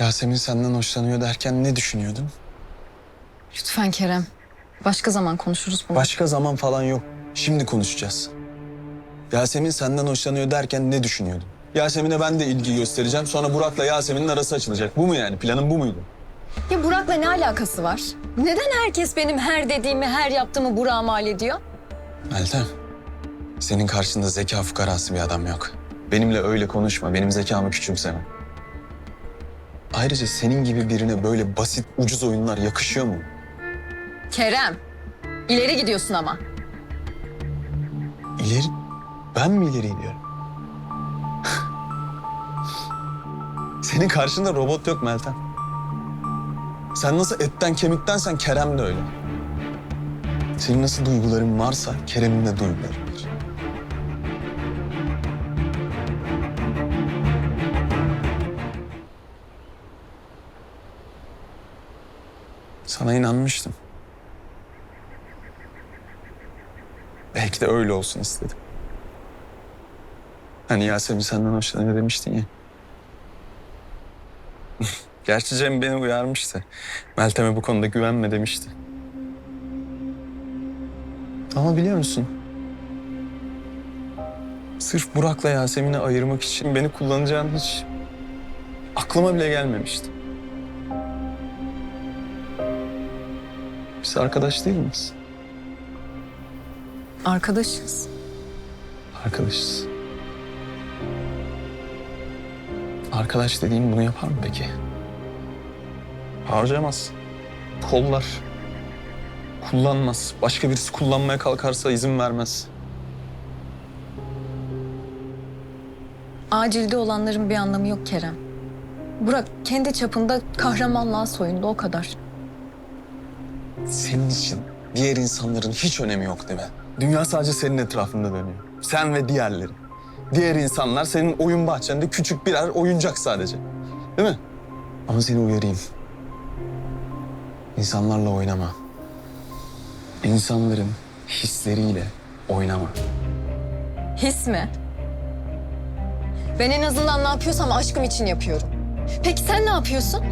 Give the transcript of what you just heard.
Yasemin senden hoşlanıyor derken ne düşünüyordun? Lütfen Kerem. Başka zaman konuşuruz bunu. Başka zaman falan yok. Şimdi konuşacağız. Yasemin senden hoşlanıyor derken ne düşünüyordun? Yasemin'e ben de ilgi göstereceğim. Sonra Burak'la Yasemin'in arası açılacak. Bu mu yani? Planın bu muydu? Ya Burak'la ne alakası var? Neden herkes benim her dediğimi, her yaptığımı Burak'a mal ediyor? Meltem, senin karşında zeka fukarası bir adam yok. Benimle öyle konuşma. Benim zekamı küçümseme. Ayrıca senin gibi birine böyle basit, ucuz oyunlar yakışıyor mu? Kerem, ileri gidiyorsun ama. İleri... Ben mi ileri gidiyorum? Senin karşında robot yok Meltem. Sen nasıl etten kemiktensen Kerem de öyle. Senin nasıl duyguların varsa Kerem'in de duyguları var. Sana inanmıştım. Belki de öyle olsun istedim. Hani Yasemin senden hoşlanıyor demiştin ya. Gerçi Cem beni uyarmıştı. Meltem'e bu konuda güvenme demişti. Ama biliyor musun? Sırf Burak'la Yasemin'i ayırmak için beni kullanacağın hiç aklıma bile gelmemişti. Biz arkadaş değil miyiz? Arkadaşız. Arkadaşız. Arkadaş dediğim bunu yapar mı peki? Harcamaz. Kollar. Kullanmaz. Başka birisi kullanmaya kalkarsa izin vermez. Acilde olanların bir anlamı yok Kerem. Burak kendi çapında kahramanlığa soyundu o kadar. Senin için diğer insanların hiç önemi yok değil mi? Dünya sadece senin etrafında dönüyor. Sen ve diğerleri. Diğer insanlar senin oyun bahçende küçük birer oyuncak sadece. Değil mi? Ama seni uyarayım. İnsanlarla oynama. İnsanların hisleriyle oynama. His mi? Ben en azından ne yapıyorsam aşkım için yapıyorum. Peki sen ne yapıyorsun?